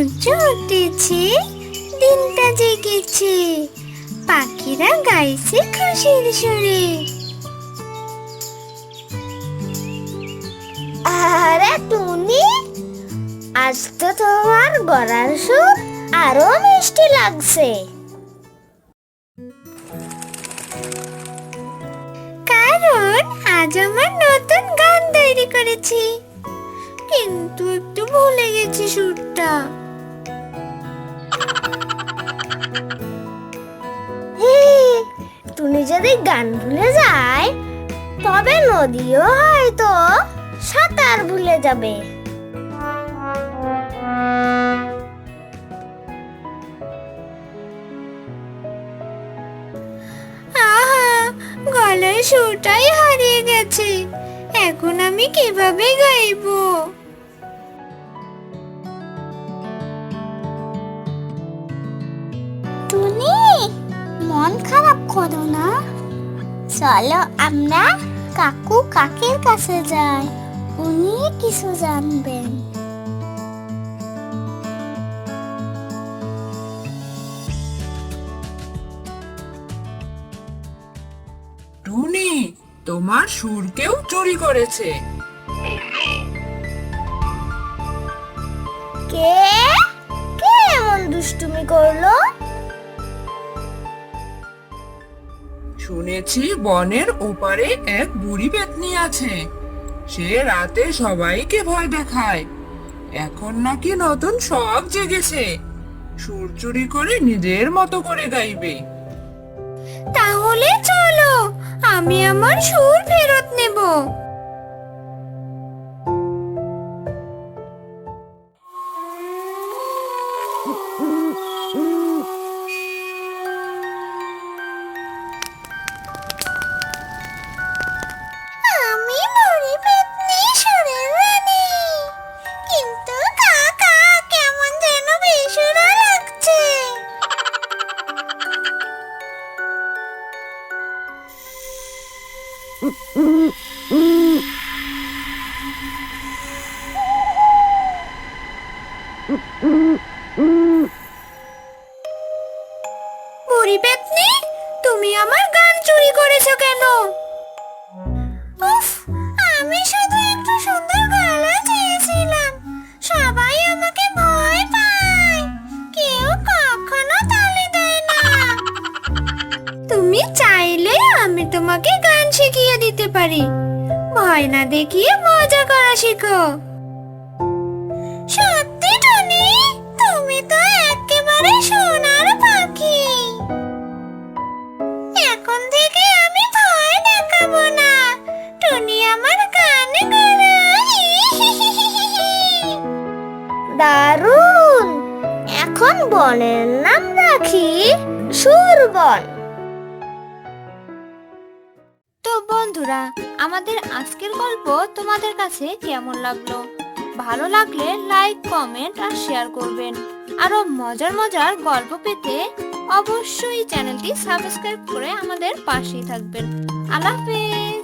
উঠেছে দিনটা জেগেছে। পাখিরা গাইছে খুশির সুরে। আরে টুনি আজ তো তোমার গলার সুর আরও মিষ্টি লাগছে। কারণ আজ আমার নতুন গান তৈরি করেছি। কিন্তু একটু ভুলে গেছি সুরটা। যদি গান ভুলে যায়, তবে নদীও হয়তো সাঁতার ভুলে যাবে। আহা সুরটাই হারিয়ে গেছে। এখন আমি কীভাবে গাইবো? মন খারাপ করো না। চলো আমরা কাকু কাকের কাছে যাই। উনি কিছু জানবেন। টুনি তোমার সুর কেউ চুরি করেছে। কে? কে এমন দুষ্টুমি করল? শুনেছি বনের ওপারে এক বুড়ি পেতনি আছে। সে রাতে সবাইকে ভয় দেখায়। এখন নাকি নতুন সব জেগেছে। সুরচুরি করে নিজের মতো করে গাইবে। তাহলে চলো, আমি আমার সুর ফেরত নেব। আমি শুধু একটু সুন্দর গলা চেয়েছিলাম। সবাই আমাকে ভয় পায়। কেউ কখনো তুমি চাইলে আমি তোমাকে গান শিখিয়ে দিতে পারি। ভয় না দেখিয়ে মজা করা শিখো। সত্যি টুনি, তুমি তো একেবারে সোনার পাখি। এখন থেকে আমি ভয় দেখাবো না। টুনি আমার গায় দারুণ! এখন বনের নাম রাখি সুরবন বন্ধুরা, আমাদের আজকের গল্প তোমাদের কাছে কেমন লাগল? ভালো লাগলে লাইক কমেন্ট আর শেয়ার করবেন। আরও মজার মজার গল্প পেতে অবশ্যই চ্যানেলটি সাবস্ক্রাইব করে আমাদের পাশেই থাকবেন। আল্লাহ হাফেজ!